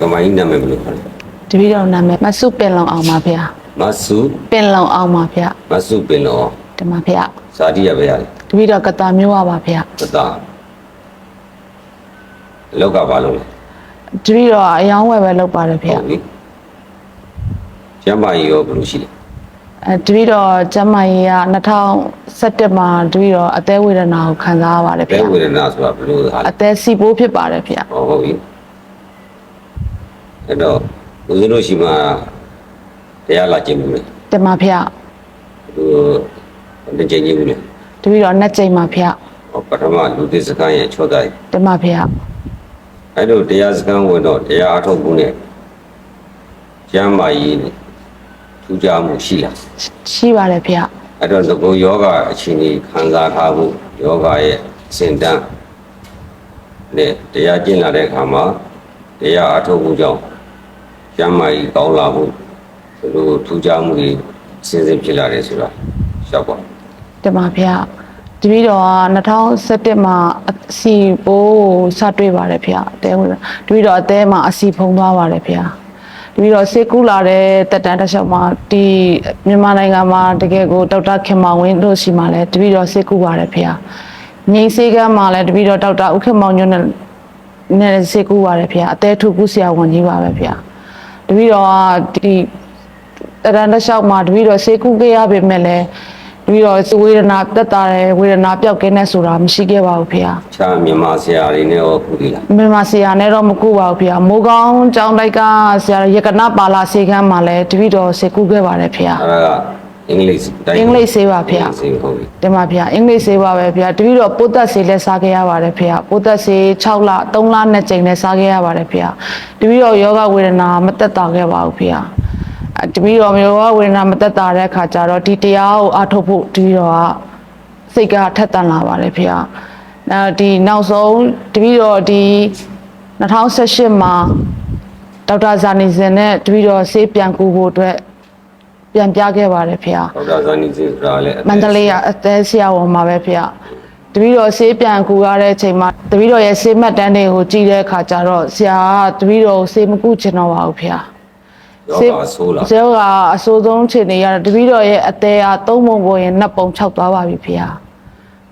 ကမိုင်းနာမည်ဘယ်လိုခေါ်လဲတပည့်တော်နာမည်မဆုပင်လုံအောင်ပါဗျာမဆုပင်လုံအောင်ပါဗျာမဆုပင်လောဒီမှာဗျာဇာတိရပဲရတယ်တပည့်တော်ကတာမျိုးပါဗျာသတာလောက်ကဘာလုံးလဲတပည့်တော်ကအယောင်းဝယ်ပဲလုပ်ပါတယ်ဗျာဟုတ်ပြီကျမ်းမာရေးရောဘယ်လိုရှိလဲအဲတပည့်တော်ကျမ်းမာရေးက2017မှာတပည့်တော်အသေးဝေဒနာကိုခံစားရပါတယ်ဘဲဗျာဝေဒနာဆိုတာဘယ်လိုဟာလဲအသေးစီပိုးဖြစ်ပါတယ်ဗျာဟောဟုတ်ပြီ အဲ့တော့ဦးဇင်းတို့ရှိမှတရားလာကျင့်မှုလေဒီမှာဗျာဟိုတကြင်ကြီးဘူးလေတပည့်တော်နှစ်ကြိမ်မှာဗျာဟောပထမလူသစ်စကန်းရဲ့ချောတိုင်းဒီမှာဗျာအဲ့လိုတရားစကန်းဝင်တော့တရားအထုတ်မှုနဲ့ကျမ်းမာရေးနဲ့ထူးခြားမှုရှိလားရှိပါတယ်ဗျာအဲ့တော့ငကိုယောဂအခြေအနေခံစားထားဖို့ယောဂရဲ့စင်တန်းနဲ့တရားကျင့်လာတဲ့အခါမှာတရားအထုတ်မှုကြောင့် ကျမ်းမာရေးကောင်းလာဖို့ဘယ်လိုထူးခြားမှုတွေစဉ်စဉ်ဖြစ်လာတယ်ဆိုတာရှောက်ပါဒီမှာဗျာတပည့်တော်က2017မှာအစီပိုးကိုစတွေ့ပါတယ်ဗျာအသေးဝေဒနာတပည့်တော်အသေးမှာအစီဖုံသွားပါတယ်ဗျာတပည့်တော်စေကူလာတဲ့တက်တန်းတစ်လျှောက်မှာဒီမြန်မာနိုင်ငံမှာတကယ်ကိုဒေါက်တာခင်မောင်ဝင်းတို့ရှိမှလဲတပည့်တော်စေကူပါတယ်ဗျာငိမ့်စေကမ်းမှာလဲတပည့်တော်ဒေါက်တာဦးခင်မောင်ညွန့်နဲ့နဲ့စေကူပါတယ်ဗျာအသေးထုကူဆရာဝန်ကြီးပါပဲဗျာ တပည့်တော်ကဒီတရန်တစ်လျှောက်မှာတပည့်တော်စေကုခဲ့ရပေမဲ့လည်းတပည့်တော်ဝေဒနာတက်တာတယ်ဝေဒနာပျောက်ကင်းတဲ့ဆိုတာမရှိခဲ့ပါဘူးဖေဟာခြားမြန်မာဆရာတွေနဲ့ရောခုတည်လားမြန်မာဆရာနဲ့တော့မကူပါဘူးဖေဟာမိုးကောင်းကျောင်းတိုက်ကဆရာရကနာပါလာစေခန်းမှာလည်းတပည့်တော်စေကုခဲ့ပါတယ်ဖေဟာအဲ့ဒါက အင်္ဂလိပ်တိုင်းအင်္ဂလိပ်ဆေးပါဗျာအင်္ဂလိပ်ဆေးဟုတ်ပြီတင်ပါဖေဟာအင်္ဂလိပ်ဆေးပါပဲဖေဟာတပည့်တော်ပိုးသက်ဆေးလည်းစားခဲ့ရပါတယ်ဖေဟာပိုးသက်ဆေး6လ3လ2ကြိမ်လည်းစားခဲ့ရပါတယ်ဖေဟာတပည့်တော်ယောဂဝေဒနာမတက်တာခဲ့ပါဘူးဖေဟာအဲတပည့်တော်ယောဂဝေဒနာမတက်တာတဲ့အခါကျတော့ဒီတရားကိုအားထုတ်ဖို့တပည့်တော်ကစိတ်ကထက်သန်လာပါတယ်ဖေ။အဲဒီနောက်ဆုံးတပည့်တော်ဒီ2018မှာဒေါက်တာဇာနီစင်နဲ့တပည့်တော်ဆေးပြန်ကူဖို့အတွက် ပြန်ပြခဲ့ပါတယ်ဖေ။ဒေါက်တာဇာနီစင်ဆိုတာလည်းအသက်မန္တလေးကအသေးဆရာဝန်မှာပဲဖေ။တပည့်တော်ဆေးပြန်ကူရတဲ့အချိန်မှာတပည့်တော်ရဲ့ဆေးမှတ်တမ်းတွေကိုကြည့်တဲ့အခါကျတော့ဆရာကတပည့်တော်ကိုဆေးမကူချင်တော့ပါဘူးဖေ။ယောဂဆိုးလားဇေယောကအဆိုးဆုံးခြေနေရတော့တပည့်တော်ရဲ့အသေးအားသုံးပုံပေါ်ရင်နှစ်ပုံ၆သွားပါပြီဖေဟာ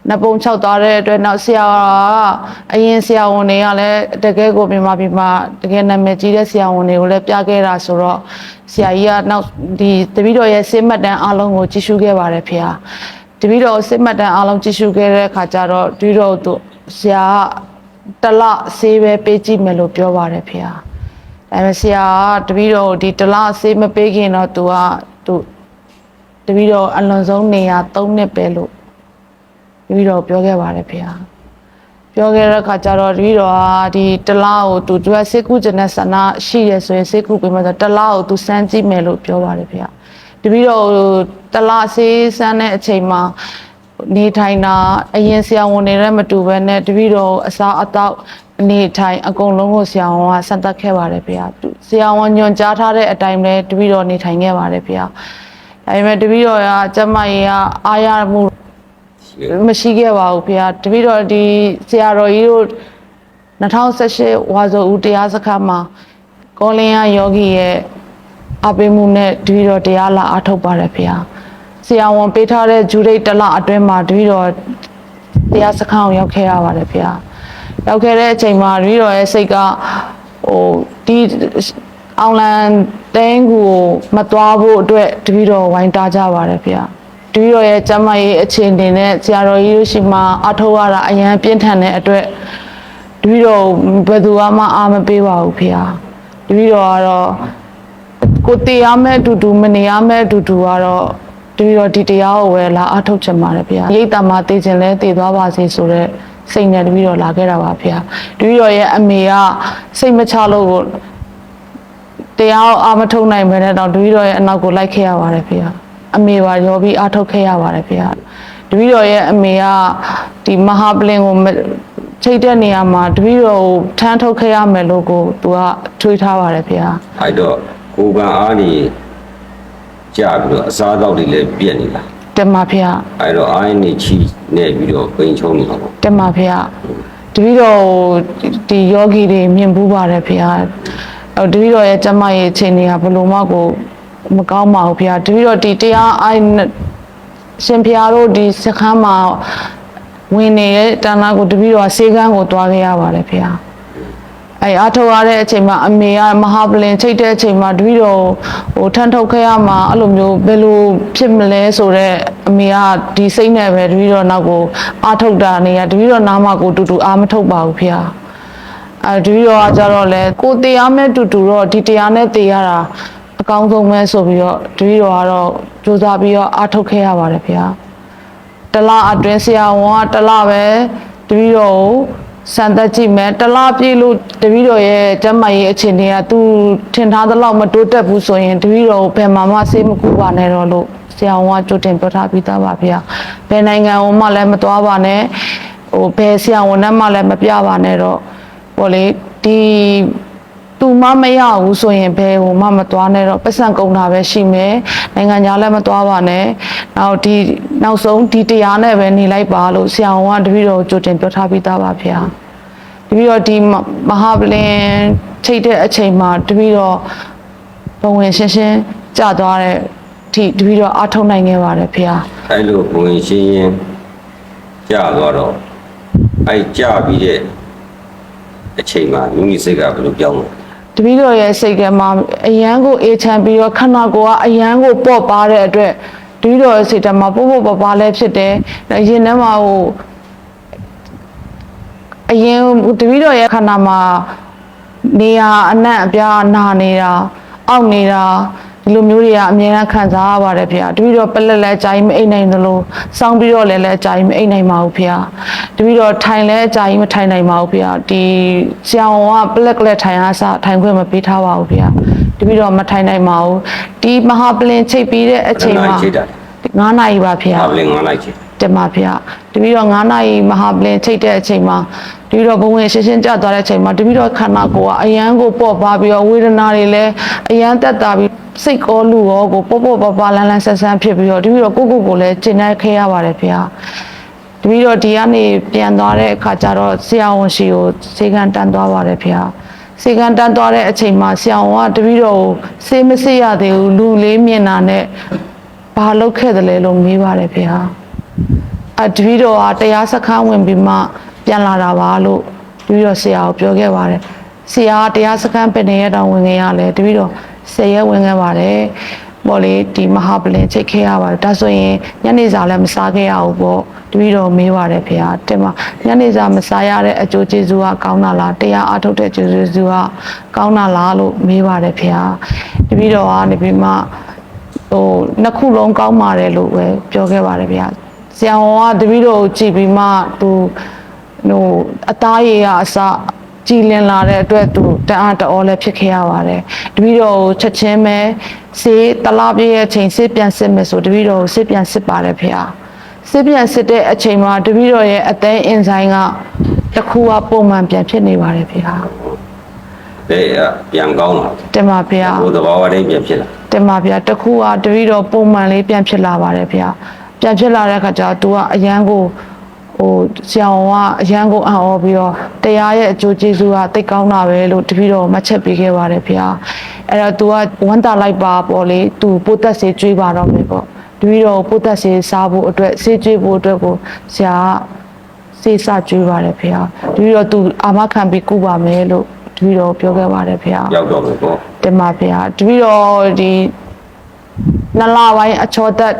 နှစ်ပုံ၆သွားတဲ့အတွက်နောက်ဆရာကအရင်ဆရာဝန်တွေကလည်းတကယ်ကိုမြန်မာပြည်မှာတကယ်နာမည်ကြီးတဲ့ဆရာဝန်တွေကိုလည်းပြခဲ့တာဆိုတော့ဆရာကြီးကနောက်ဒီတပည့်တော်ရဲ့စစ်မှတ်တမ်းအားလုံးကိုကြည့်ရှုခဲ့ပါတယ်ဖေဟာတပည့်တော်စစ်မှတ်တမ်းအားလုံးကြည့်ရှုခဲ့တဲ့အခါကျတော့တပည့်တော်တို့ဆရာကတစ်လဆေးပဲပေးကြည့်မယ်လို့ပြောပါတယ်ဖေဟာဒါပေမဲ့ဆရာကတပီတော့ဒီတလားဆေးမပေးခင်တော့ तू ကသူတပီတော့အလွန်ဆုံးနေရာ3နှစ်ပဲလို့ တပီတော့ပြောခဲ့ပါတယ်ဖေဟာပြောခဲ့တဲ့အခါကျတော့တပီတော့ကဒီတလားကို तू သူကစေကုကျင်တဲ့ဆန္ဒရှိရဆိုရင်စေကုပေးမှဆိုတလားကို तू စမ်းကြည့်မယ်လို့ပြောပါတယ်ဖေဟာတပီတော့တလားဆေးစမ်းတဲ့အချိန်မှာနေထိုင်တာအရင်ဆရာဝန်တွေနဲ့မတူဘဲနဲ့တပီတော့အစားအသောက်အနေထိုင်အကုန်လုံးကိုဆရာဝန်ကစမ်းသပ်ခဲ့ပါတယ်ဖေဟာသူဆရာဝန်ညွှန်ကြားထားတဲ့အတိုင်းပဲတပီတော့နေထိုင်ခဲ့ပါတယ်ဖေဟာဒါပေမဲ့တပီတော့ကကျမကြီးကအားရမှုရှိတယ် မရှိခဲ့ပါဘူးဖေဟာတပည့်တော်ဒီဆရာတော်ကြီးတို့2018ဝါဆိုဦးတရားစခန်းမှာကောလင်းရယောဂီရဲ့အပိမှုနဲ့တပည့်တော်တရားလာအားထုတ်ပါတယ်ဖေဟာဆရာဝန်ပေးထားတဲ့ဂျူရိတ်တစ်လအတွင်းမှာတပည့်တော်တရားစခန်းကိုရောက်ခဲ့ရပါတယ်ဖေဟာရောက်ခဲ့တဲ့အချိန်မှာတပည့်တော်ရဲ့စိတ်ကဟိုဒီအောင်လန်တင်းကူကိုမသွားဖို့အတွက်တပည့်တော်ဝိုင်းတားကြပါတယ်ဖေ ဟာတပီတော်ရဲ့ကျမ်းမာရေးအခြေအနေနဲ့ဆရာတော်ကြီးတို့ရှိမှအထောက်ရတာအရန်ပြင်းထန်တဲ့အတွက်တပီတော်ဘယ်သူမှအာမပေးပါဘူးဖေဟာတပီတော်ကတော့ကိုတေရမဲ့အတူတူမနေရမဲ့အတူတူကတော့တပီတော်ဒီတရားကိုပဲလာအထုတ်ချင်ပါတယ်ဖေဟာရိတ်တမှာတည်ခြင်းလဲတည်သွားပါစေဆိုတော့စိတ်နဲ့တပီတော်လာခဲ့တာပါဖေဟာတပီတော်ရဲ့အမေကစိတ်မချလို့ကိုတရားကိုအာမထုတ်နိုင်မယ်တဲ့တော့တပည့်တော်ရဲ့အနောက်ကိုလိုက်ခဲ့ရပါတယ်ဖေဟာ အမေပါရောပြီးအာထုတ်ခဲ့ရပါတယ်ဖေဟာတပည့်တော်ရဲ့အမေကဒီမဟာပလင်ကိုမချိတ်တဲ့နေရာမှာတပည့်တော်ကိုထမ်းထုတ်ခဲ့ရမယ်လို့ကိုသူကထွေးထားပါတယ်ဖေဟာအဲ့တော့ကိုယ်ကအားနေကြာပြီးတော့အစားအသောက်တွေလည်းပြက်နေလားတက်မှာဖေဟာအဲ့တော့အားနေချီနေပြီးတော့ပိန်ချုံနေတာပေါ့တက်မှာဖေဟာတပည့်တော်ကိုဒီယောဂီတွေမြင်ဘူးပါတယ်ဖေဟာဟိုတပည့်တော်ရဲ့ကျမရဲ့အခြေအနေကဘယ်လိုမှကို မကောင်းပါဘူးဗျာတပည့်တော်ဒီတရားအိုင်ရှင်ဖျားတို့ဒီစခန်းမှာဝင်နေတဲ့တဏ္ဍာကိုတပည့်တော်ဆေးကန်းကိုတွားခဲ့ရပါတယ်ဗျာအဲအားထုတ်ရတဲ့အချိန်မှာအမေကမဟာပလင်ချိတ်တဲ့အချိန်မှာတပည့်တော်ဟိုထန်ထုတ်ခဲ့ရမှာအဲ့လိုမျိုးဘယ်လိုဖြစ်မလဲဆိုတော့အမေကဒီစိတ်နဲ့ပဲတပည့်တော်နောက်ကိုအားထုတ်တာနေရတပည့်တော်နားမှာကိုတူတူအားမထုတ်ပါဘူးဗျာအဲတပီတော့ကကြတော့လေကိုတရားမဲ့တူတူတော့ဒီတရားနဲ့တရားတာအ ကောင်းဆုံးပဲဆိုပြီးတော့တပီတော့ကတော့စူးစမ်းပြီးတော့အားထုတ်ခဲ့ရပါတယ်ဗျာတလအတွင်းဆရာဝန်ကတလပဲတပီတော့ကိုစံသက်ကြည့်မယ်တလပြည့်လို့တပီတော့ရဲ့ကျန်းမာရေးအခြေအနေကသူထင်ထားသလောက်မတိုးတက်ဘူးဆိုရင်တပီတော့ကိုဘယ်မှာမှဆေးမကူပါနဲ့တော့လို့ဆရာဝန်ကကြိုတင်ပြောထားပြီးသားပါဗျာဘယ်နိုင်ငံဝန်မှလည်းမသွားပါနဲ့ဟိုဘယ်ဆရာဝန်နဲ့မှလည်းမပြပါနဲ့တော့ပေါ့လေဒီ သူမမရဘူးဆိုရင်ဘယ်ဟိုမှမသွားနဲ့တော့ပတ်စံကုန်တာပဲရှိမယ်နိုင်ငံခြားလည်းမသွားပါနဲ့နောက်ဒီနောက်ဆုံးဒီတရားနဲ့ပဲနေလိုက်ပါလို့ဆရာဝန်ကတပည့်တော်ကြိုတင်ပြောထားပြီးသားပါဗျာတပည့်တော်ဒီမမဟာပလင်ထိတ်တဲ့အချိန်မှာတပည့်တော်ဘဝင်ရှင်းရှင်းကြာသွားတဲ့ဒီတပည့်တော်အားထုတ်နိုင်ခဲ့ပါတယ်ဗျာအဲ့လိုဝင်ရှင်းရင်ကြာသွားတော့အဲ့ကြာပြီးတဲ့အချိန်မှာမိမိစိတ်ကဘယ်လိုပြောင်းလဲ တပည့်တော်ရဲ့စိတ်ကမှအယမ်းကိုအေးချမ်းပြီးတော့ခန္ဓာကိုယ်ကအယမ်းကိုပေါ့ပါတဲ့အတွက်တပည့်တော်ရဲ့စိတ်ဓာတ်မှာပို့ပို့ပါပါလည်းဖြစ်တယ်။အရင်ထဲမှာဟိုအရင်တပည့်တော်ရဲ့ခန္ဓာမှာနေရာအနှံ့အပြားနာနေတာအောက်နေတာ ဒီလိုမျိုးတွေကအများအားခံစားရပါတယ်ဖေ။တပည့်တော်ပလက်လက်အကြိုင်မအိတ်နိုင်သလိုစောင်းပြီးတော့လည်းလည်းအကြိုင်မအိတ်နိုင်ပါဘူးဖေ။တပည့်တော်ထိုင်လည်းအကြိုင်မထိုင်နိုင်ပါဘူးဖေ။ဒီဆရာဝန်ကပလက်ကလက်ထိုင်အားစထိုင်ခွင့်မပေးထားပါဘူးဖေ။တပည့်တော်မထိုင်နိုင်ပါဘူး။ဒီမဟာပလင်ချိတ်ပြီးတဲ့အချိန်မှာချိန်တာ9နာရီပါဖေအပလင်9လိုက်ချိန်တင်ပါဗျာတပီတော့9နာရီမဟာပလင်ချိတ်တဲ့အချိန်မှာ တပီတော့ဘဝင်ရှင်းရှင်းကြသွားတဲ့အချိန်မှာတပီတော့ခန္ဓာကိုယ်ကအယမ်းကိုပေါ့ပါပြီးတော့ဝေဒနာတွေလည်းအယမ်းတက်တာပြီးစိတ်ကောလူရောကိုပေါ့ပေါ့ပါပါလန်းလန်းဆန်းဆန်းဖြစ်ပြီးတော့တပီတော့ကိုယ့်ကိုယ်ကိုလည်းကျင်နေခဲ့ရပါတယ်ဗျာတပီတော့ဒီကနေပြန်သွားတဲ့အခါကျတော့ဆရာဝန်ရှိကိုစေကန်တန်းသွားပါတယ်ဗျာစေကန်တန်းသွားတဲ့အချိန်မှာဆရာဝန်ကတပီတော့ကိုစေးမစေးရသေးဘူးလူလေးမြင်တာနဲ့ဘာလုပ်ခဲ့တယ်လဲလို့မေးပါတယ်ဗျာအတပီတော်ဟာတရားစခန်းဝင်ပြီးမှ ပြန်လာတာပါလို့တပီတော်ဆရာကိုပြောခဲ့ပါတယ်ဆရာကတရားစခန်းပဲနေရတောင်ဝင်ခဲ့ရလဲတပီတော်ဆယ်ရက်ဝင်ခဲ့ပါတယ်ပေါ့လေဒီမဟာပလင်ချိတ်ခဲ့ရပါတယ်ဒါဆိုရင်ညနေစာလည်းမစားခဲ့ရဘူးပေါ့တပီတော်မေးပါတယ်ဖေဟာတင်မညနေစာမစားရတဲ့အကျိုးကျေးဇူးကကောင်းတာလားတရားအားထုတ်တဲ့အကျိုးကျေးဇူးကကောင်းတာလားလို့မေးပါတယ်ဖေဟာတပီတော်ကနေပြီးမှဟိုနှစ်ခုလုံးကောင်းပါတယ်လို့ပဲပြောခဲ့ပါတယ်ဗျာဆရာဝန်ကတပည့်တော်ကိုကြည်ပြီးမှသူ ဟိုအသားရည်ကအစကြည်လင်လာတဲ့အတွက်သူတအားတအောလည်းဖြစ်ခဲ့ရပါတယ်တပည့်တော်ကိုချက်ချင်းပဲစေးတလားပြည့်ရဲ့အချိန်စေးပြန်စစ်မယ်ဆိုတပည့်တော်ကိုစေးပြန်စစ်ပါတယ်ဖေဟာစေးပြန်စစ်တဲ့အချိန်မှာတပည့်တော်ရဲ့အသေးအင်ဆိုင်ကတစ်ခုကပုံမှန်ပြန်ဖြစ်နေပါတယ်ဖေဟာတဲ့ပြန်ကောင်းလာတင်ပါဖေဟာဘုသဘာဝတိုင်းပြန်ဖြစ်လာတင်ပါဗျာတစ်ခုကတပည့်တော်ပုံမှန်လေးပြန်ဖြစ်လာပါတယ်ဗျာပြန်ဖြစ်လာတဲ့အခါကျတော့ तू ကအရန်ကို ဟိုဆရာဝန်ကအရန်ကိုအံ့ဩပြီးတော့တရားရဲ့အကျိုးကျေးဇူးကတိတ်ကောင်းတာပဲလို့တပည့်တော်မှတ်ချက်ပေးခဲ့ပါတယ်ဗျာအဲ့တော့ तू ကဝန်တာလိုက်ပါပေါ့လေ तू ပို့သက်စေကျွေးပါတော့မယ်ပေါ့တပည့်တော်ပို့သက်စေစားဖို့အတွက်စေးကျွေးဖို့အတွက်ကိုဆရာကစေးစကျွေးပါတယ်ဗျာတပည့်တော် तू အာမခံပြီးကုပါမယ်လို့တပည့်တော်ပြောခဲ့ပါတယ်ဗျာ ရောက်တော့မယ်ပေါ့ တင်ပါဗျာတပည့်တော်ဒီနှစ်လပိုင်းအချောသက်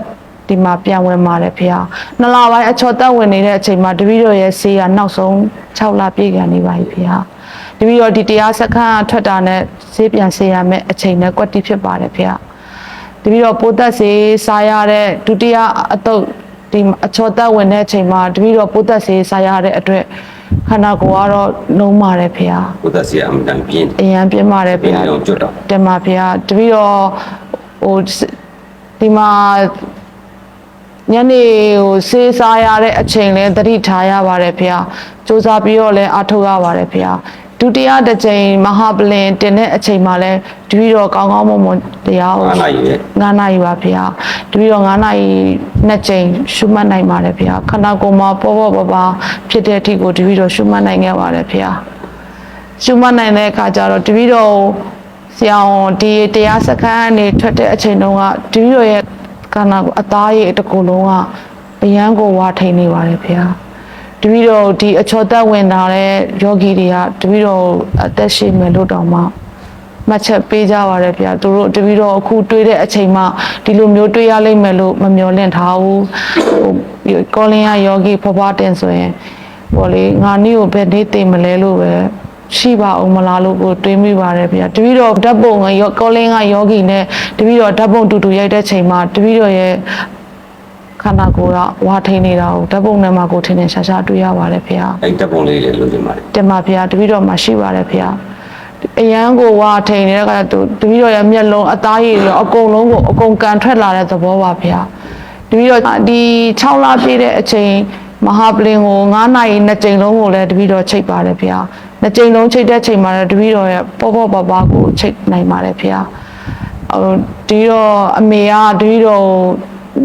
ဒီမှာပြန်ဝင်ပါတယ်ဖေဟာနှစ်လပိုင်းအချောသက်ဝင်နေတဲ့အချိန်မှာတပည့်တော်ရဲ့ဆေးကနောက်ဆုံး6လပြည့်ကန်နေပါပြီဖေဟာတပည့်တော်ဒီတရားစခန်းကထွက်တာနဲ့ဆေးပြန်ဆေးရမယ်အချိန်နဲ့ကွက်တိဖြစ်ပါတယ်ဖေဟာတပည့်တော်ပိုးသက်ဆေးစားရတဲ့ဒုတိယအတုပ်ဒီအချောသက်ဝင်တဲ့အချိန်မှာတပည့်တော်ပိုးသက်ဆေးစားရတဲ့အတွက်ခန္ဓာကိုယ်ကတော့လုံးပါတယ်ဖေဟာဘုသက်စီအမှန်တန်ပြင်းအရန်ပြင်းပါတယ်ပြဖေင်းဟာအောင်ကျွတ်တော့တင်ပါဗျာတပီတော့ဟိုဒီမှာ ညနေဟိုစေးစားရတဲ့အချိန်လဲသတိထားရပါတယ်ဖေဟာစူးစမ်းပြီးတော့လဲအားထုတ်ရပါတယ်ဖေဟာဒုတိယတစ်ချိန်မဟာပလင်တင်တဲ့အချိန်မှာလဲတပီတော့ကောင်းကောင်းမွန်မွန်တရားကို9နာရီပဲ9နာရီပါဖေဟာတပီတော့9နာရီနှစ်ချိန်ရှုမှတ်နိုင်ပါတယ်ဖေဟာခန္ဓာကိုယ်မှာပေါ်ပေါ်ပါပါဖြစ်တဲ့အထိကိုတပီတော့ရှုမှတ်နိုင်ခဲ့ပါတယ်ဖေဟာရှုမှတ်နိုင်တဲ့အခါကျတော့တပည့်တော်ဟဆရာဝန်ဒီတရားစခန်းကနေထွက်တဲ့အချိန်တုန်းကတပည့်တော်ရဲ့ ကန္နာကိုအသားရည်တစ်ခုလုံးကအရန်ကိုဝါထိန်နေပါတယ်ဖေဟာတပည့်တော်ဒီအချောသက်ဝင်လာတဲ့ယောဂီတွေကတပည့်တော်အသက်ရှင်မယ်လို့တောင်မှမှတ်ချက်ပေးကြပါတယ်ဗျာသူတို့တပည့်တော်အခုတွေးတဲ့အချိန်မှဒီလိုမျိုးတွေးရလိမ့်မယ်လို့မမျှော်လင့်ထားဘူးဟိုကောလင်းရယောဂီဖွားဖွားတင်ဆိုရင်ဟိုလေငါနည်းကိုဘယ်နေ့သိမလဲလို့ပဲ ရှိပါအောင်မလားလို့ကိုတွေးမိပါတယ်ဗျာတပည့်တော်ဓာတ်ပုံကယောကောလင်းကယောဂီနဲ့တပည့်တော်ဓာတ်ပုံတူတူရိုက်တဲ့ချိန်မှာတပည့်တော်ရဲ့ခန္ဓာကိုယ်ကဝါထိန်နေတာကိုဓာတ်ပုံထဲမှာကိုထင်ထင်ရှားရှားတွေ့ရပါတယ်ဗျာအဲ့တပ်ပုံလေးလေးလိုချင်ပါတယ်တင်ပါဗျာတပည့်တော်မှာရှိပါတယ်ဗျာအရန်ကိုဝါထိန်နေတဲ့ကတတပည့်တော်ရဲ့မျက်လုံးအသားရည်ရောအကုန်လုံးကိုအကုန်ကန်ထွက်လာတဲ့သဘောပါဗျာတပည့်တော်ဒီ6လပြည့်တဲ့အချိန်မဟာပလင်ကို9နာရီ2ကြိမ်လုံးကိုလည်းတပည့်တော်ချိတ်ပါတယ်ဗျာ 2ကြိမ်လုံးချိတ်တဲ့ချိန်မှာလည်းတပည့်တော်ရဲ့ပေါ့ပေါ့ပါပါကိုချိတ်နိုင်ပါတယ်ဗျာဟိုဒီတော့အမေကတပည့်တော်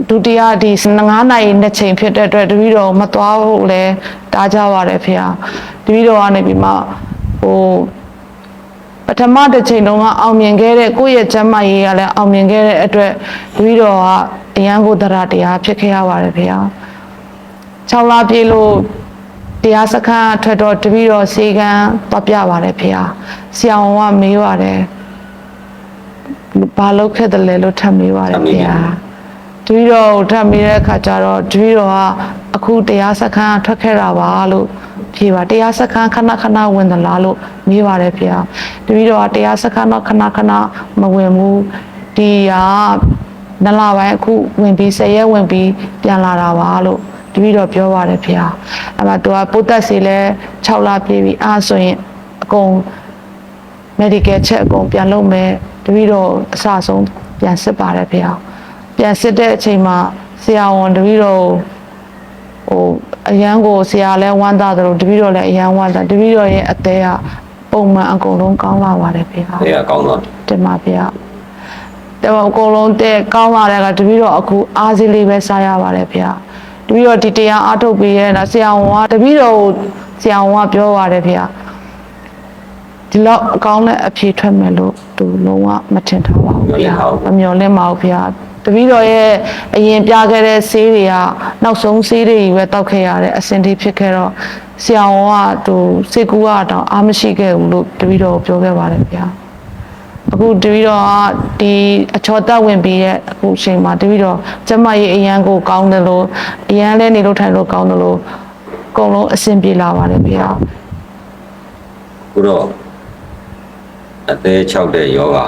ဒုတိယဒီ9နာရီ2ချိန်ဖြစ်တဲ့အတွက်တပည့်တော်မသွားဖို့လဲတားကြပါတယ်ဖေဟာတပည့်တော်ကနေပြီးမှဟိုပထမတစ်ချိန်တုန်းကအောင်မြင်ခဲ့တဲ့ကိုယ့်ရဲ့ကျမ်းမာရေးကလည်းအောင်မြင်ခဲ့တဲ့အတွက်တပည့်တော်ကအရန်ကိုသရတရားဖြစ်ခဲ့ရပါတယ်ဖေဟာ6လပြည့်လို့ တရားစခန်းအထွက်တော့တပည့်တော်စေကံသွားပြပါတယ်ဖေဟာဆရာဝန်ကမေးပါတယ်ဘာလုပ်ခဲ့တယ်လဲလို့ထပ်မေးပါတယ်ဖေဟာတပီတော့ကိုထပ်မိတဲ့အခါကျတော့တပီတော့ကအခုတရားစခန်းထွက်ခဲ့တာပါလို့ဖြေပါတရားစခန်းခဏခဏဝင်သလားလို့မေးပါတယ်ဖေ။တပီတော့ကတရားစခန်းတော့ခဏခဏမဝင်ဘူးဒီကနလပိုင်းအခုဝင်ပြီး၁၀ရက်ဝင်ပြီးပြန်လာတာပါလို့ တပီတော့ပြောပါတယ်ဖေ။အဲ့မှာသူကပိုးသက်စီလဲ6လပြည့်ပြီအားဆိုရင်အကုန် medical check အကုန်ပြန်လုပ်မယ်တပီတော့အစဆုံးပြန်စစ်ပါတယ်ဖေ။ပြန်စစ်တဲ့အချိန်မှာဆရာဝန်တပီတော့ဟိုအရန်ကိုဆရာလဲဝမ်းသာတယ်လို့တပီတော့လည်းအရန်ဝမ်းသာတပီတော့ရဲ့အသေးကပုံမှန်အကုန်လုံးကောင်းလာပါတယ်ဖေ။ဒါကကောင်းတော့တင်ပါဗျာတဲ့အကုန်လုံးတဲ့ကောင်းလာတဲ့ကတပီတော့အခုအားစီးလေးပဲစားရပါတယ်ဗျာ တပီတော့ဒီတရားအားထုတ်ပေးရဲ့လားဆရာဝန်ကတပီတော့ဆရာဝန်ကပြောပါတယ်ဗျာဒီလောက်အကောင်းတဲ့အဖြေထွက်မယ်လို့သူလုံးဝမထင်ထားပါဘူးဗျာမမျှော်လင့်ပါဘူးဗျာတပီတော့ရဲ့အရင်ပြခဲ့တဲ့ဆေးတွေကနောက်ဆုံးဆေးတွေကြီးပဲတောက်ခဲ့ရတဲ့အဆင်တီဖြစ်ခဲ့တော့ဆရာဝန်ကသူစိတ်ကူးကတော့အားမရှိခဲ့ဘူးလို့တပီတော့ပြောခဲ့ပါတယ်ဗျာ အခုတပီတော့ကဒီအချောတက်ဝင်ပြီးတဲ့အခုအချိန်မှာတပီတော့ကျမကြီးအရန်ကိုကောင်းတယ်လို့အရန်လဲနေလို့ထိုင်လို့ကောင်းတယ်လို့အကုန်လုံးအဆင်ပြေလာပါတယ်ဗျာခုတော့အသေး6တဲ့ယောဂ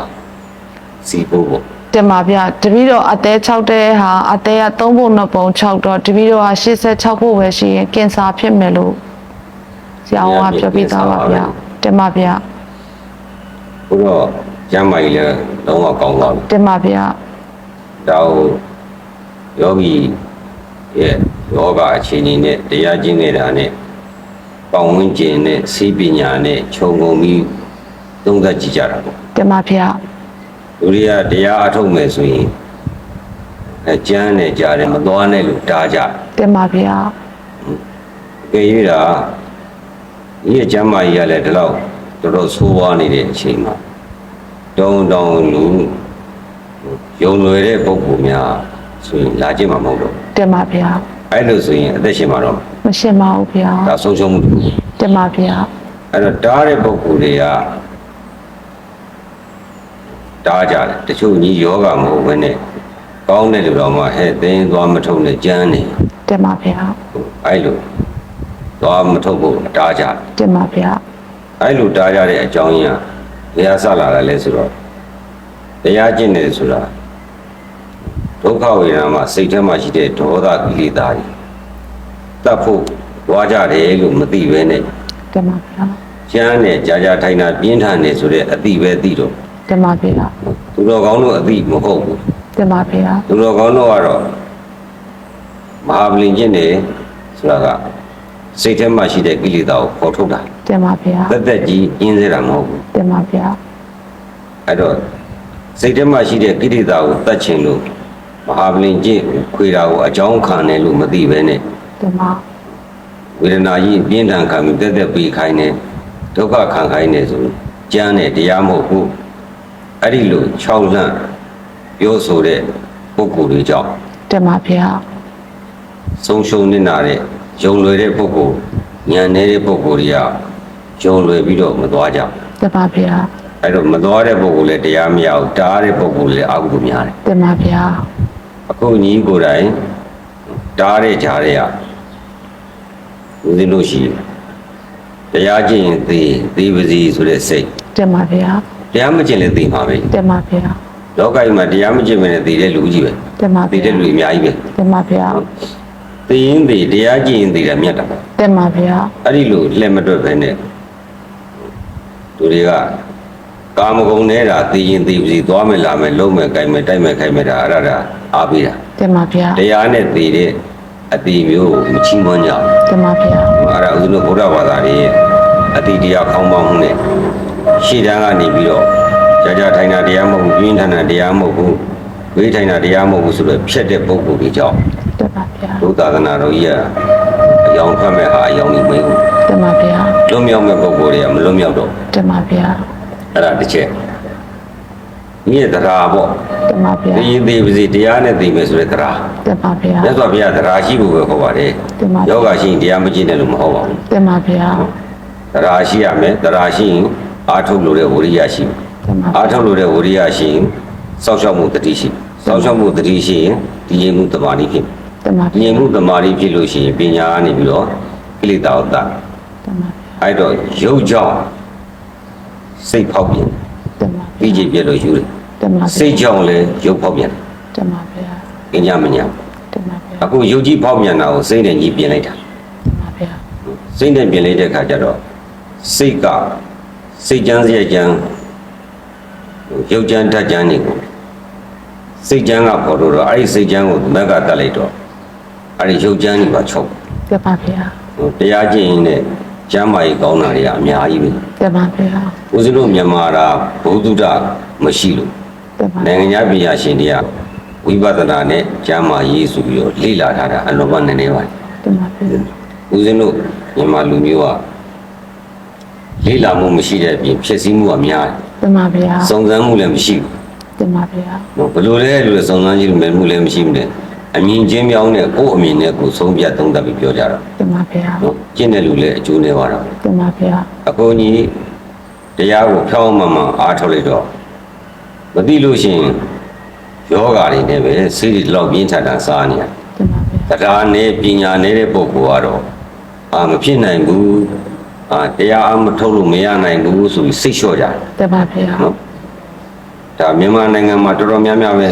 စီဖို့ပေါ့တင်ပါဗျာတပီတော့အသေး6တဲ့ဟာအသေးက3ပုံ2ပုံ6တော့တပီတော့က86ဖို့ပဲရှိရင်ကင်ဆာဖြစ်မယ်လို့ဆရာဝန်ကပြောပြသားပါဗျာတင်ပါဗျာခုတော့ ကျမ်းမာကြီးလည်းလုံးဝကောင်းသွားပြီတင်ပါဗျာဒါကိုယောဂီရဲ့ယောဂအခြေအနေနဲ့တရားကျင့်နေတာနဲ့ပေါင်းဝင်ကျင်နဲ့စီးပညာနဲ့ခြုံငုံပြီးသုံးသပ်ကြည့်ကြတာပေါ့တင်ပါဗျာလူတွေကတရားအထုတ်မယ်ဆိုရင်အကျမ်းနဲ့ကြားတယ်မသွားနဲ့လို့တားကြတယ်တင်ပါဗျာကြည့်ရတာဒီအကျမ်းမာကြီးကလည်းဒီလောက်တော်တော်ဆိုးဝါးနေတဲ့အချိန်မှာ တုံတောင်လူယုံလွယ်တဲ့ပုံပုံများဆိုရင်လာကြည့်မှာမဟုတ်တော့ဘူးတင်ပါဗျာအဲ့လိုဆိုရင်အသက်ရှင်မှာတော့မရှင်းပါဘူးဗျာဒါဆုံးရှုံးမှုတစ်ခုတင်ပါဗျာအဲ့တော့တားတဲ့ပုံပုံတွေကတားကြတယ်တချို့ကြီးယောဂမဟုတ်ဘဲနဲ့ကောင်းတဲ့လူတော်မှဟဲ့သိင်းသွားမထုတ်နဲ့ကြမ်းနေတင်ပါဗျာအဲ့လိုသွားမထုတ်ဖို့တားကြတယ်တင်ပါဗျာအဲ့လိုတားကြတဲ့အကြောင်းရင်းက ဘယ်ဟာဆက်လာတာလဲဆိုတော့တရားကျင့်တယ်ဆိုတာဒုက္ခဝေဒနာမှာစိတ်ထဲမှာရှိတဲ့ဒေါသကိလေသာတွေတတ်ဖို့ဝါကြတယ်လို့မသိဘဲနဲ့တင်ပါဗျာကျမ်းနဲ့ကြာကြာထိုင်တာပြင်းထန်နေဆိုတဲ့အတိပဲသိတော့တင်ပါဗျာသူတော်ကောင်းတို့အတိမဟုတ်ဘူးတင်ပါဗျာသူတော်ကောင်းတို့ကတော့မဟာပလင်ကျင့်တယ်ဆိုတာက စိတ်ထဲမှာရှိတဲ့ကိလေသာကိုပေါ်ထုတ်တာတင်ပါဗျာတက်တက်ကြီးကျင်းစေတာမဟုတ်ဘူးတင်ပါဗျာအဲ့တော့စိတ်ထဲမှာရှိတဲ့ကိရိတာကိုတတ်ချင်လို့မဟာပလင်ကျင့်ခွေတာကိုအကြောင်းခံတယ်လို့မသိဘဲနဲ့တင်ပါဝေဒနာကြီးပြင်းထန်ခံပြီးတက်တက်ပြီးခိုင်းတယ်ဒုက္ခခံခိုင်းတယ်ဆိုရင်ကြမ်းတယ်တရားမဟုတ်ဘူးအဲ့ဒီလို6လန့်ပြောဆိုတဲ့ပုဂ္ဂိုလ်တွေကြောင့်တင်ပါဗျာဆုံးရှုံးနေတာတဲ့ ယုံလွယ်တဲ့ပုဂ္ဂိုလ်ဉာဏ်နေတဲ့ပုဂ္ဂိုလ်တွေကယုံလွယ်ပြီးတော့မသွားကြဘူးတင်ပါဗျာအဲ့တော့မသွားတဲ့ပုဂ္ဂိုလ်လည်းတရားမရဘူးတားတဲ့ပုဂ္ဂိုလ်လည်းအကုသိုလ်များတယ်တင်ပါဗျာအခုညီကိုယ်တိုင်တားတဲ့ကြားတွေကဦးဇင်းတို့ရှိတယ်တရားကျင့်ရင်သိသိပါစီဆိုတဲ့စိတ်တင်ပါဗျာတရားမကျင့်လည်းသိမှာပဲတင်ပါဗျာလောကကြီးမှာတရားမကျင့်မနဲ့သိတဲ့လူကြီးပဲတင်ပါသိဗျာတဲ့လူအများကြီးပဲတင်ပါဗျာ သိရင်သိတရားကျင့်ရင်သိတာမြတ်တာတင်ပါဗျာအဲ့ဒီလိုလက်မတွက်ပဲနဲ့သူတွေကကာမဂုဏ်နေတာသိရင်သိပါစီသွားမယ်လာမယ်လုံးမယ်ကြိုက်မယ်တိုက်မယ်ခိုက်မယ်ဒါအဲ့ဒါအားပေးတာတင်ပါဗျာတရားနဲ့သိတဲ့အတိမျိုးကိုမချီးမွမ်းကြဘူးတင်ပါဗျာအဲ့ဒါဥစဉ်တို့ဗုဒ္ဓဘာသာတွေရဲ့အတိတရားခေါင်းပေါင်းမှုနဲ့ရှေ့တန်းကနေပြီးတော့ကြာကြာထိုင်တာတရားမဟုတ်ဘူးပြင်းထန်တာတရားမဟုတ်ဘူးဝေးထိုင်တာတရားမဟုတ်ဘူးဆိုတော့ဖြတ်တဲ့ပုံကိုယ်တွေကြောင့် တင်ပါဗျာဒုသာသနာတော်ကြီးကအယောင်ဖတ်မဲ့ဟာအယောင်ကြီးမင်းဘူးတင်ပါဗျာလွတ်မြောက်မဲ့ပုံကိုယ်တွေကမလွတ်မြောက်တော့တင်ပါဗျာအဲ့ဒါတစ်ချက်မြင့်တရားပေါ့တင်ပါဗျာသိရင်သိပါစေတရားနဲ့သိမယ်ဆိုတဲ့တရားတင်ပါဗျာမြတ်စွာဘုရားတရားရှိဖို့ပဲခေါ်ပါတယ်တင်ပါဗျာယောဂရှိရင်တရားမကျင့်တယ်လို့မဟုတ်ပါဘူးတင်ပါဗျာတရားရှိရမယ်တရားရှိရင်အာထုတ်လို့တဲ့ဝိရိယရှိမယ်တင်ပါအာထုတ်လို့တဲ့ဝိရိယရှိရင်စောင့်ရှောက်မှုတတိရှိစောင့်ရှောက်မှုတတိရှိရင်ဒီရင်မှုတမာတိဖြစ် တင်ပါဒီရင်မှုတမာတိဖြစ်လို့ရှိရင်ပညာကနေပြီးတော့ကိလေသာဥတ္တတင်ပါအဲ့တော့ရုပ်ကြောင့်စိတ်ဖောက်ပြန်တင်ပါပြီးကြည့်ပြလို့ယူတယ်တင်ပါစိတ်ကြောင့်လည်းရုပ်ဖောက်ပြန်တင်ပါဗျာပညာမညာတင်ပါဗျာအခုရုပ်ကြီးဖောက်ပြန်တာကိုစိတ်နဲ့ညီပြင်လိုက်တာတင်ပါဗျာစိတ်နဲ့ပြင်လိုက်တဲ့အခါကျတော့စိတ်ကစိတ်ကြမ်းစရိုက်ကြမ်းရုပ်ကြမ်းဓာတ်ကြမ်းတွေကိုစိတ်ကြမ်းကပေါ်တော့တော့အဲ့ဒီစိတ်ကြမ်းကိုမက်ကတက်လိုက်တော့ အဲ့ဒီရုပ်ကြမ်းတွေပါချုပ်တင်ပါဗျာဟိုတရားကျင့်ရင်လည်းကျမ်းမာရေးကောင်းတာတွေကအများကြီးပဲတင်ပါဗျာဦးဇင်းတို့မြန်မာရာဘုဒ္ဓတမရှိလို့တင်ပါနိုင်ငံခြားပညာရှင်တွေကဝိပဿနာနဲ့ကျမ်းမာရေးဆိုပြီးတော့လေ့လာထားတာအလွန်မှနည်းနည်းပါတင်ပါဗျာဦးဇင်းတို့မြန်မာလူမျိုးကလေ့လာမှုမရှိတဲ့အပြင်ဖြစ်စည်းမှုကများတယ်တင်ပါဗျာစုံစမ်းမှုလည်းမရှိတင်ပါဗျာဘူးနော်ဘယ်လိုလဲလို့စုံစမ်းကြည့်လို့မှုလည်းမရှိဘူးနဲ့ အမြင်ချင်းမြောင်းတဲ့ကိုယ့်အမြင်နဲ့ကိုယ်ဆုံးဖြတ်သုံးသပ်ပြီးပြောကြတာတင်ပါဗျာနော်ကျင့်တဲ့လူလည်းအကျိုးနေပါတော့တင်ပါဗျာအကိုကြီးတရားကိုဖြောင်းမှန်မှန်အားထုတ်လိုက်တော့မသိလို့ရှိရင်ယောဂါတွေနဲ့ပဲစိတ်တွေလောက်ပြင်းထန်တာစားနေရတင်ပါဗျာတရားနဲ့ပညာနေတဲ့ပုဂ္ဂိုလ်ကတော့အာမဖြစ်နိုင်ဘူးအာတရားအမထုတ်လို့မရနိုင်ဘူးဆိုပြီးစိတ်လျှော့ကြတယ်တင်ပါဗျာနော်ဒါမြန်မာနိုင်ငံမှာတော်တော်များများပဲ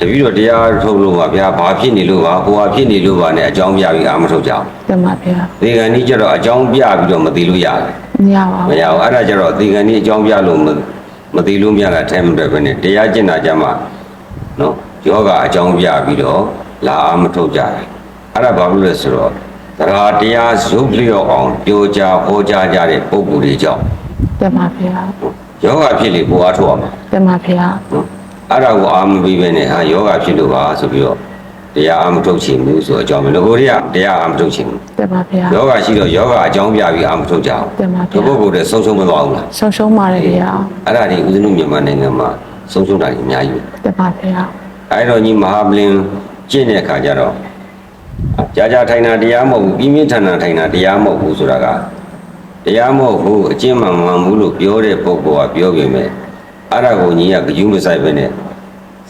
တပည့်တော်တရားထုတ်လို့ပါဗျာဘာဖြစ်နေလို့ပါဟိုဟာဖြစ်နေလို့ပါနဲ့အကြောင်းပြပြီးအာမထုတ်ကြအောင်တင်ပါဗျာဒီကနေ့ကျတော့အကြောင်းပြပြီးတော့မသိလို့ရတယ်မရပါမဘူးရဘူးအဲ့ဒါကျတော့ဒီကနေ့အကြောင်းပြလို့မမသိလို့မရတာထဲမတွေ့ပဲနဲ့တရားကျင့်တာကြမှာနော်ယောဂအကြောင်းပြပြီးတော့လာအာမထုတ်ကြတယ်အဲ့ဒါဘာလို့လဲဆိုတော့တရားတရားရုပ်လျော့အောင်ပြောကြဟောကြားကြတဲ့ပုံကိုယ်တွေကြောင့်တင်ပါဗျာယောဂဖြစ်လေကိုအားထုတ်အောင်တင်ပါဗျာနော် အဲ့ဒါကိုအာမပြီးပဲနဲ့ဟာယောဂဖြစ်လို့ပါဆိုပြီးတော့တရားအာမထုတ်ချင်ဘူးဆိုအကြောင်းပဲငကိုတွေကတရားအာမထုတ်ချင်ဘူးတင်ပါဗျာယောဂရှိတော့ယောဂအကြောင်းပြပြီးအာမထုတ်ကြအောင်တင်ပါဗျာဒီပုဂ္ဂိုလ်တွေဆုံးရှုံးမသွားဘူးလားဆုံးရှုံးပါတယ်ဗျာအဲ့ဒါဒီဦးဇင်းတို့မြန်မာနိုင်ငံမှာဆုံးရှုံးတာကြီးအများကြီးပဲတင်ပါဗျာအဲ့တော့ညီမဟာပလင်ကျင့်တဲ့အခါကျတော့ကြာကြာထိုင်တာတရားမဟုတ်ဘူးပြင်းပြင်းထန်ထန်ထိုင်တာတရားမဟုတ်ဘူးဆိုတာကတရားမဟုတ်ဘူးအကျင့်မှန်မှန်ဘူးလို့ပြောတဲ့ပုဂ္ဂိုလ်ကပြောပြင်မဲ့ အဲ့ဒါကိုညီကဂယုမဆိုင်ပဲနဲ့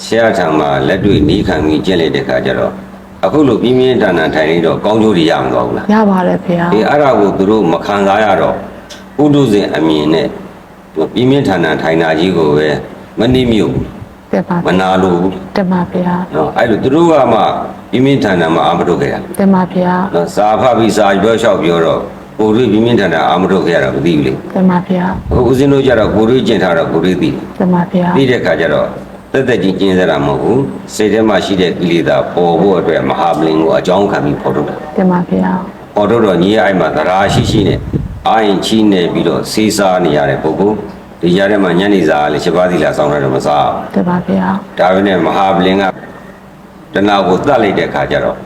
ဆရာထံမှာလက်တွေ့နီးခံပြီးကျင့်လိုက်တဲ့အခါကျတော့အခုလိုပြင်းပြင်းထန်ထန်ထိုင်နေတော့ကောင်းကျိုးတွေရမှာမဟုတ်ဘူးလားရပါတယ်ဗျာဒီအဲ့ဒါကိုသူတို့မခံစားရတော့ဥဒုဇင်အမြင်နဲ့ပြင်းပြင်းထန်ထန်ထိုင်တာကြီးကိုပဲမနှိမ့်မြုပ်ဘူးတင်ပါမနာလို့ဘူးတင်ပါဗျာနော်အဲ့လိုသူတို့ကမှပြင်းပြင်းထန်ထန်မှအာမထုတ်ခဲ့တာတင်ပါဗျာနော်စာဖတ်ပြီးစာပြောလျှောက်ပြောတော့ ကိုယ်တွေ့ပြင်းပြင်းထန်ထန်အာမထုတ်ခဲ့ရတာမသိဘူးလေတင်ပါဗျာအခုဦးဇင်းတို့ကြတော့ကိုယ်တွေ့ကျင့်ထားတော့ကိုယ်တွေ့သိတယ်တင်ပါဗျာသိတဲ့ခါကျတော့တက်တက်ချင်းကျင့်စရာမဟုတ်ဘူးစိတ်ထဲမှာရှိတဲ့ကိလေသာပေါ်ဖို့အတွက်မဟာပလင်ကိုအကြောင်းခံပြီးဖော်ထုတ်တာတင်ပါဗျာပေါ်တော့တော့ညီရအိမ်မှာသရာရှိရှိနဲ့အာရင်ချီနေပြီးတော့စေးစားနေရတဲ့ပုဂ္ဂိုလ်ဒီကြားထဲမှာညနေစာလေးချက်ပါးသီလာဆောင်ရတော့မစားဘူးတင်ပါဗျာဒါပဲနဲ့မဟာပလင်ကတဏှာကိုတတ်လိုက်တဲ့ခါကျတော့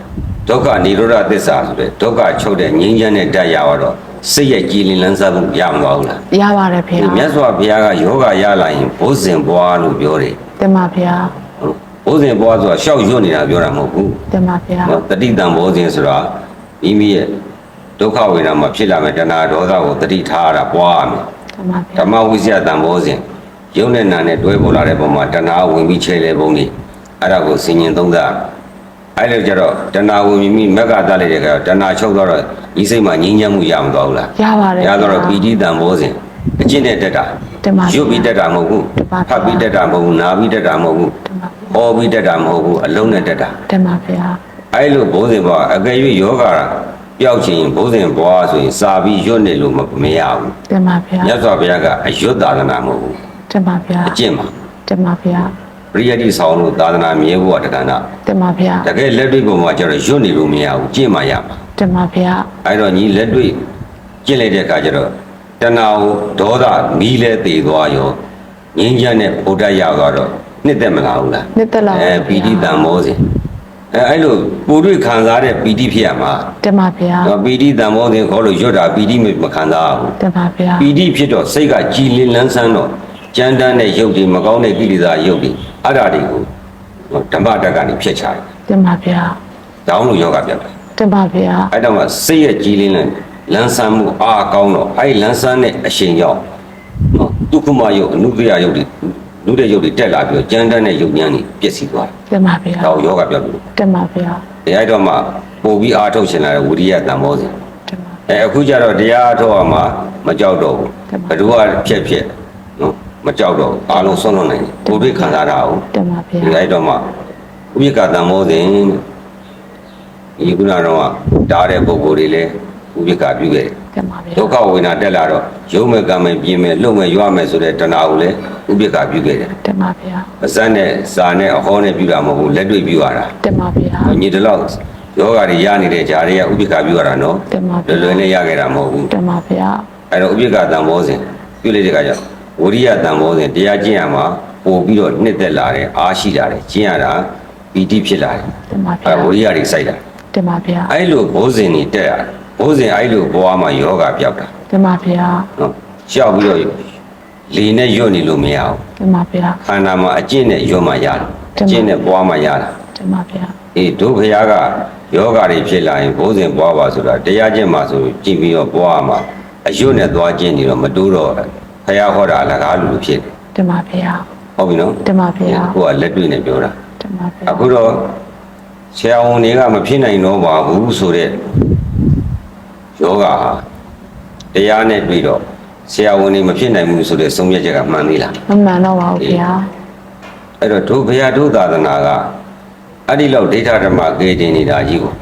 ဒုက္ခនិရောဓသစ္စာဆိုတဲ့ဒုက္ခချုပ်တဲ့ငြိမ်းချမ်းတဲ့ဓာတ်ရတော့စိတ်ရဲ့ကြည်လင်လန်းစားမှုရမှာမဟုတ်လားရပါတယ်ဖေဒီမြတ်စွာဘုရားကယောဂရလာရင်ဘိုးစဉ်ဘွားလို့ပြောတယ်တင်ပါဗျာဘိုးစဉ်ဘွားဆိုတာရှောက်ရွတ်နေတာပြောတာမဟုတ်ဘူးတင်ပါဗျာနော်တတိတံဘိုးစဉ်ဆိုတာမိမိရဲ့ဒုက္ခဝေဒနာမှာဖြစ်လာမဲ့တဏှာဒေါသကိုတတိထားရတာပွားရမယ်တင်ပါဗျာဓမ္မဝိဇ္ဇာတံဘောစဉ်ယုံနဲ့နာနဲ့တွဲပေါ်လာတဲ့ပုံမှာတဏှာဝင်ပြီးချဲလေပုံကြီးအဲ့ဒါကိုဆင်ញင်သုံးသပ် အဲ့လိုကြတော့တဏှာဝင်ပြီးမိမက်ကတတ်လိုက်တဲ့ကတဏှာချုပ်တော့ဤစိတ်မှာငြိမ်းချမ်းမှုရမသွားဘူးလားရပါတယ်ရတော့ပီတိတံဘောစဉ်အကျင့်နဲ့တက်တာတင်ပါဗျာရွတ်ပြီးတက်တာမဟုတ်ဘူးတင်ပါဗျာဖတ်ပြီးတက်တာမဟုတ်ဘူးနားပြီးတက်တာမဟုတ်ဘူးတင်ပါဗျာဟောပြီးတက်တာမဟုတ်ဘူးအလုံးနဲ့တက်တာတင်ပါဗျာအဲ့လိုဘိုးစဉ်ဘွားအကယ်၍ယောဂပျောက်ချင်ဘိုးစဉ်ဘွားဆိုရင်စာပြီးရွတ်နေလို့မရဘူးတင်ပါဗျာမြတ်စွာဘုရားကအရွတ်သာသနာမဟုတ်ဘူးတင်ပါဗျာအကျင့်ပါတင်ပါဗျာ ပရိယတိဆောင်လို့သာသနာမြဲဖို့ကတက္ကနာတင်ပါဗျာတကယ်လက်တွေ့ပုံမှာကျတော့ရွတ်နေလို့မရဘူးကျင့်မှရမှာတင်ပါဗျာအဲ့တော့ညီလက်တွေ့ကျင့်လိုက်တဲ့အခါကျတော့တဏှာကိုဒေါသမီးလဲတည်သွားရောငြင်းချမ်းတဲ့ဘုဒ္ဓရသွားတော့နှစ်သက်မလားဘူးလားနှစ်သက်လာပါအဲဗျာပီတိတံမောစဉ်အဲအဲ့လိုပူရိခံစားတဲ့ပီတိဖြစ်ရမှာတင်ပါဗျာတော့ပီတိတံမောစဉ်ခေါ်လို့ရွတ်တာပီတိမခံစားဘူးတင်ပါဗျာပီတိဖြစ်တော့စိတ်ကကြည်လင်လန်းဆန်းတော့ ကြမ်းတမ်းတဲ့ရုပ်တွေမကောင်းတဲ့ကိလေသာရုပ်တွေအဲ့ဒါတွေကိုဓမ္မတက်ကနေဖျက်ချတယ်တင်ပါဗျာ။ဒါအောင်လို့ယောဂပြတ်တယ်တင်ပါဗျာ။အဲ့တော့မှစိတ်ရဲ့ကြည်လင်လန်းလန်းဆန်းမှုအားကောင်းတော့အဲ့ဒီလန်းဆန်းတဲ့အရှင်ရောက်နော်ဒုက္ခမယုတ်အနုတ္တရယုတ်တွေနုတဲ့ယုတ်တွေတက်လာပြီးတော့ကြမ်းတမ်းတဲ့ယုတ်ဉာဏ်တွေပျက်စီးသွားတယ်တင်ပါဗျာ။ဒါကိုယောဂပြတ်ပြီတင်ပါဗျာ။ဒီအဲ့တော့မှပို့ပြီးအားထုတ်ရှင်လာတဲ့ဝိရိယတန်မောစဉ်တင်ပါအဲအခုကျတော့တရားအထုတ်အောင်မှမကြောက်တော့ဘူးတမန်ဘယ်သူကဖြက်ဖြက်နော် မကြောက်တော့ဘူးအားလုံးဆုံးလွတ်နိုင်တယ်ကိုယ်တွေ့ခံစားတာဟုတ်တင်ပါဗျာဒီအဲ့တော့မှဥပိ္ပကတံမောစဉ်ဒီကုနာတော့တားတဲ့ပုံကိုယ်တွေလည်းဥပိ္ပကပြုခဲ့တယ်တင်ပါဗျာဒုက္ခဝေဒနာတက်လာတော့ယုံမဲ့ကံမဲ့ပြင်းမဲ့လှုပ်မဲ့ရွာမဲ့ဆိုတဲ့တဏှာကိုလည်းဥပိ္ပကပြုခဲ့တယ်တင်ပါဗျာအစက်နဲ့စာနဲ့အဟောနဲ့ပြုတာမဟုတ်ဘူးလက်တွေ့ပြုရတာတင်ပါဗျာညီတလောက်ယောဂါတွေရနေတဲ့ဂျာတွေကဥပိ္ပကပြုရတာနော်တင်ပါလွယ်ဗျာလွယ်နဲ့ရခဲ့တာမဟုတ်ဘူးတင်ပါဗျာအဲ့တော့ဥပိ္ပကတံမောစဉ်ပြုလိုက်တဲ့အခါကျ ဝိရိယတံမောစဉ်တရားကျင့်ရမှာပို့ပြီးတော့နှစ်သက်လာတယ်အားရှိလာတယ်ကျင့်ရတာပီတိဖြစ်လာတယ်တင်ပါအဲ့ဗျာဝိရိယတွေစိုက်တာတင်ပါဗျာအဲ့လိုဘိုးစဉ်တွေတက်ရဘိုးစဉ်အဲ့လိုဘွားမှာယောဂပြောက်တာတင်ပါဗျာနော်ရှောက်ပြီးတော့လေနဲ့ညွတ်နေလို့မရဘူးတင်ပါဗျာခန္ဓာမှာအကျင့်နဲ့ညွတ်မှရတယ်အကျင့်နဲ့ဘွားမှရတာတင်ပါဗျာအေးဒုဖရားကယောဂတွေဖြစ်လာရင်ဘိုးစဉ်ဘွားပါဆိုတာတရားကျင့်မှဆိုကြည့်ပြီးတော့ဘွားမှာအယွတ်နဲ့သွားကျင့်နေတော့မတိုးတော့ဖ ရားဟောတာအလကားလူလူဖြစ်တယ်တင်ပါဗျာဟုတ်ပြီနော်တင်ပါဗျာကိုကလက်တွေ့နဲ့ပြောတာတင်ပါဗျာအခုတော့ဆရာဝန်တွေကမဖြစ်နိုင်တော့ပါဘူးဆိုတော့ယောဂဟာတရားနဲ့တွေ့တော့ဆရာဝန်တွေမဖြစ်နိုင်ဘူးဆိုတဲ့ဆုံးဖြတ်ချက်ကမှန်သေးလားမမှန်တော့ပါဘူးဗျာအဲ့တော့ဒုဘုရားဒုသာသနာကအဲ့ဒီလောက်ဒိဋ္ဌဓမ္မကေတင်နေတာကြီးကို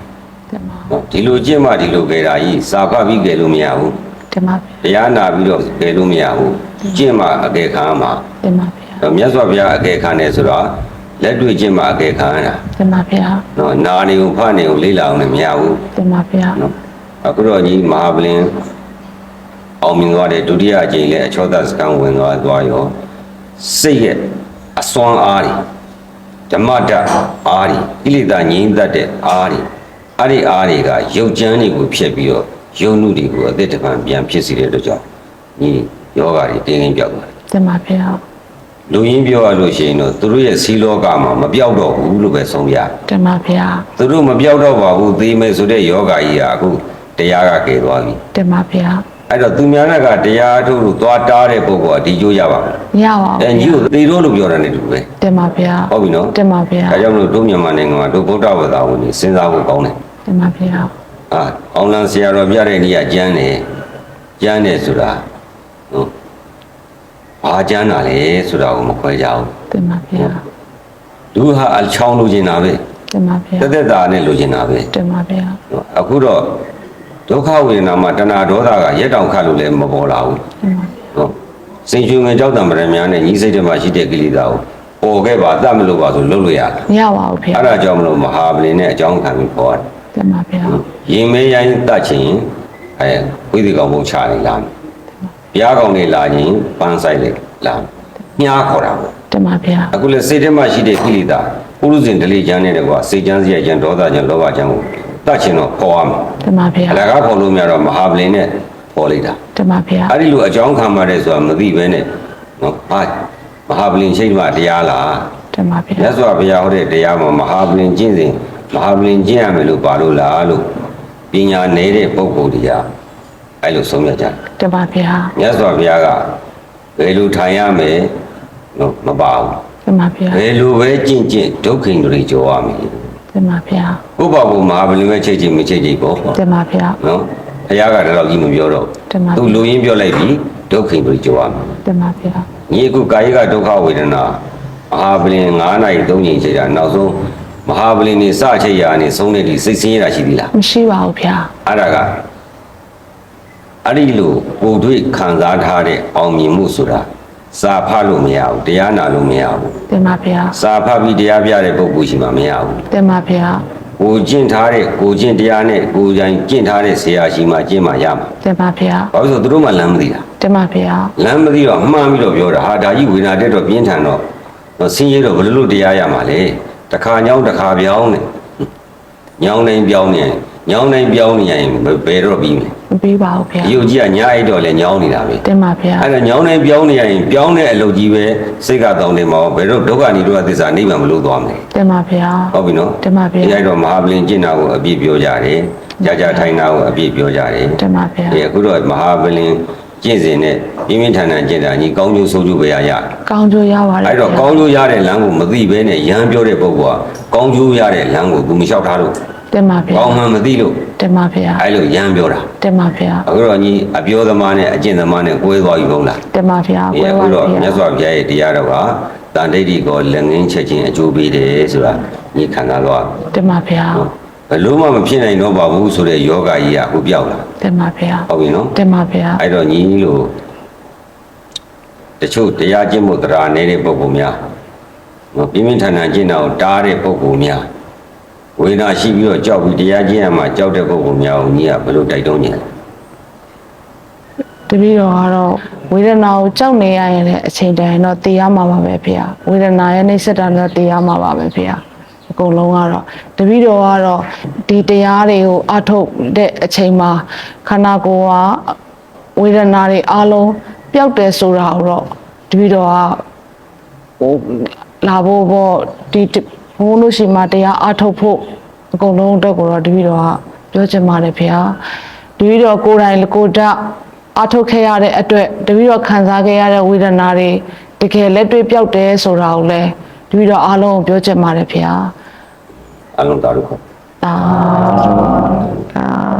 တင်ပါနော်ဒီလိုကျင့်မှဒီလိုကေတာကြီးစာဖတ်ပြီးကေလို့မရဘူး တင်ပါဗျာတရားနာပြီးတော့ကေလို့မရဘူးကျင့်မှအကေခံမှာတင်ပါဗျာတော့မြတ်စွာဘုရားအကေခံတယ်ဆိုတော့လက်တွေ့ကျင့်မှအကေခံရတာတင်ပါဗျာနော်နာနေကိုဖတ်နေကိုလေးလာအောင်လည်းမရဘူးတင်ပါဗျာနော်အခုတော့ကြီးမဟာပလင်အောင်မြင်သွားတဲ့ဒုတိယအကြိမ်လည်းအချောသစကံဝင်သွားသွားရောစိတ်ရဲ့အစွမ်းအားတွေဓမ္မတအားတွေကိလေသာငြိမ်းတတ်တဲ့အားတွေအဲ့ဒီအားတွေကရုပ်ကြမ်းတွေကိုဖျက်ပြီးတော့ ယုံမှုတွေကိုအသက်တပံပြန်ဖြစ်စေတဲ့အတွက်ကြောင့်ညီယောဂါတွေတင်းတင်းပြောက်သွားတယ်တင်ပါဗျာလူရင်းပြောရလို့ရှိရင်တော့သူတို့ရဲ့စီလောကမှာမပြောက်တော့ဘူးလို့ပဲဆုံးရတယ်တင်ပါဗျာသူတို့မပြောက်တော့ပါဘူးသေမယ်ဆိုတဲ့ယောဂါကြီးကအခုတရားကကယ်သွားပြီတင်ပါဗျာအဲ့တော့သူများနဲ့ကတရားထုတ်လို့သွားတားတဲ့ပုဂ္ဂိုလ်ကဒီကျိုးရပါမယ်မရပါအဲဘူးညီကိုသေတော့လို့ပြောတာ ਨੇ တူပဲတင်ပါဗျာဟုတ်ပြီနော်တင်ပါဗျာဒါကြောင့်မလို့တို့မြန်မာနိုင်ငံမှာတို့ဗုဒ္ဓဘာသာဝင်တွေစဉ်းစားဖို့ကောင်းတယ်တင်ပါဗျာ အာအောင်လန်ဆရာတော်ပြတဲ့နေ့ကကျမ်းတယ်ကျမ်းတယ်ဆိုတာဟုတ်ဘာကျမ်းတာလဲဆိုတာကိုမခွဲကြဘူးတင်ပါဗျာလူဟာအချောင်းလိုချင်တာပဲတင်ပါဗျာတက်တက်တာနဲ့လိုချင်တာပဲတင်ပါဗျာနော်အခုတော့ဒုက္ခဝေဒနာမှာတဏှာဒေါသကရက်တောင်ခတ်လို့လည်းမပေါ်လာဘူးတင်ပါနော်စိန်ချွေငယ်ကြောက်တံပရများနဲ့ညီစိတ်ထဲမှာရှိတဲ့ကိလေသာကိုပေါ်ခဲ့ပါတတ်မလို့ပါဆိုလုပ်လို့ရတယ်မရပါဘူးဗျာအဲ့ဒါကြောင့်မလို့မဟာပလင်နဲ့အကြောင်းခံပြီးပေါ်ရတယ် တင်ပါဗျာရင်မဲရိုင်းတတ်ချင်အဲဝိသေကောင်ဘုံချနေလာမယ်ဘုရားကောင်တွေလာရင်ပန်းဆိုင်လေလာမယ်ညားခေါ်တာပေါ့တင်ပါဗျာအခုလေစိတ်ထဲမှာရှိတဲ့ကိလေသာပုရုဇဉ်ဒလိချမ်းနေတဲ့ကွာစိတ်ချမ်းစရိုက်ချမ်းဒေါသချမ်းလောဘချမ်းကိုတတ်ချင်တော့ခေါ်ရမယ်တင်ပါဗျာအလကားခေါ်လို့မရတော့မဟာပလင်နဲ့ဟပေါ်လိုက်တာတမဗျာအဲ့ဒီလိုအကြောင်းခံပါတယ်ဆိုတာမသိဘဲနဲ့နော်ဟာမဟာပလင်ရှိမှတရားလားတမဗျာမြတ်စွာဘုရားဟောတဲ့တရားမှာမဟာပလင်ကျင့်စဉ် မဟာပလင်ကျင့်ရမယ်လို့ပါလို့လားလို့ပညာနေတဲ့ပုဂ္ဂိုလ်တွေကအဲ့လိုဆုံးဖြတ်ကြတယ်တမဗျာမြတ်စွာဘုရားကဘယ်လိုထိုင်ရမယ်နော်မပါဘူးတမဗျာဘယ်လိုပဲကျင့်ကျင့်ဒုက္ခိန္ဒြေကြောရမယ်တမဗျာဥပ္ပဘုမဟာပလင်ပဲချိတ်ချိတ်မချိတ်ချိတ်ပေါ့တမဗျာနော်ဘုရားကတတော့ကြီးမပြောတော့တမသူလူရင်းပြောလိုက်ပြီဒုက္ခိန္ဒြေကြောရမယ်တမဗျာညီအခုကာယကဒုက္ခဝေဒနာမဟာပလင်9နာရီ3ချိန်ချိန်တာနောက်ဆုံး မဟာပလင်နေစချိန်ရာနေဆုံးတဲ့ဒီစိတ်ဆင်းရဲတာရှိသီလားမရှိပါဘူးဗျာအဲ့ဒါကအဲ့ဒီလိုကိုယ်တွေ့ခံစားထားတဲ့အောင်မြင်မှုဆိုတာစာဖတ်လို့မရဘူးတရားနာလို့မရဘူးတမဗျာစာဖတ်ပြီးတရားပြတဲ့ပုဂ္ဂိုလ်ရှိမှမရဘူးတမဗျာကိုကျင့်ထားတဲ့ကိုကျင့်တရားနဲ့ကိုယ်တိုင်ကျင့်ထားတဲ့ဆရာရှိမှကျင့်မှရမှာတမဗျာဘာလို့လဲဆိုတော့သူတို့မှလမ်းမသိတာတမဗျာလမ်းမသိတော့အမှန်ပြီးတော့ပြောတာဟာဒါကြီးဝေဒနာတက်တော့ပြင်းထန်တော့တော့ဆင်းရဲတော့ဘယ်လိုလုပ်တရားရမှာလဲ တခါညောင်းတခါပြောင်းနေညောင်းနိုင်ပြောင်းနေညောင်းနိုင်ပြောင်းနေရင်ဘယ်တော့ပြီးမလဲမပြီးပါဘူးဗျာဒီုပ်ကြီးကညာအိတ်တော့လဲညောင်းနေတာပဲတမဗျာအဲ့ဒါညောင်းနိုင်ပြောင်းနေရင်ပြောင်းတဲ့အလုပ်ကြီးပဲစိတ်ကတောင်းနေမှာဘယ်တော့ဒုက္ခနိရောဓသစ္စာနိဗ္ဗာန်မလို့သွားမလဲတမဗျာဟုတ်ပြီနော်တမဗျာဒီအဲ့တော့မဟာပလင်ကျင့်တာကိုအပြည့်ပြောကြတယ်ကြာကြာထိုင်တာကိုအပြည့်ပြောကြတယ်တမဗျာဒီအခုတော့မဟာပလင် ကျင့်စဉ်နဲ့ပြင်းပြင်းထန်ထန်ကျင့်တာညီကောင်းကျိုးဆိုးကျိုးပဲရရကောင်းကျိုးရပါတယ်အဲ့တော့ကောင်းကျိုးရတဲ့လမ်းကိုမသိဘဲနဲ့ရဟန်းပြောတဲ့ပုဂ္ဂိုလ်ကကောင်းကျိုးရတဲ့လမ်းကိုသူမလျှောက်ထားလို့တမဗျာကောင်းမှန်မသိလို့တမဗျာအဲ့လိုရဟန်းပြောတာတမဗျာအခုတော့ညီအပြောသမားနဲ့အကျင့်သမားနဲ့ကိုယ်သွားပြီမဟုတ်လားတမဗျာဒီဝဲအခုပါတော့ဗျာမြတ်စွာဘုရားရဲ့တရားတော်ကတန်တိတ်ဒီကိုလက်ငင်းချက်ချင်းအကျိုးပေးတယ်ဆိုတာညီခံစားတော့တမဗျာ ဘယ်လို့မှမဖြစ်နိုင်တော့ပါဘူးဆိုတဲ့ယောဂကြီးကအခုပြောက်လာတမဗျာဟုတ်ပြီနော်တမဗျာအဲ့တော့ညီလို့တချို့တရားကျင့်မှုတရားနေတဲ့ပုဂ္ဂိုလ်များနော်ပြင်းပြင်းထန်ထန်ကျင့်တာကိုတားတဲ့ပုဂ္ဂိုလ်များဝေဒနာရှိပြီးတော့ကြောက်ပြီးတရားကျင့်ရမှာကြောက်တဲ့ပုဂ္ဂိုလ်များကိုညီကဘယ်လိုတိုက်တွန်းညင်လဲတပည့်တော်ကတော့ဝေဒနာကိုကြောက်နေရရင်လည်းအချိန်တန်ရင်တော့သိရမှာပါပဲဖေဟာဝေဒနာရဲ့နှိစ္စတာလည်းသိရမှာပါပဲဖေဟာအ ကုန်လုံးကတော့တပည့်တော်ကတော့ဒီတရားတွေကိုအထုတ်တဲ့အချိန်မှာခန္ဓာကိုယ်ကဝေဒနာတွေအလုံးပျောက်တယ်ဆိုတာကိုတော့တပည့်တော်ကဟိုလာဖို့ပေါ့ဒီဘုန်းလို့ရှိမှတရားအထုတ်ဖို့အကုန်လုံးအတွက်ကိုတော့တပည့်တော်ကပြောချင်ပါတယ်ဖေဟာတပည့်တော်ကိုယ်တိုင်ကိုယ်တက်အထုတ်ခဲ့ရတဲ့အတွက်တပည့်တော်ခံစားခဲ့ရတဲ့ဝေဒနာတွေတကယ်လက်တွေ့ပြောက်တယ်ဆိုတာကိုလည်းတပည့်တော်အားလုံးကိုပြောချင်ပါတယ်ဖေဟာ あるのとあるかああ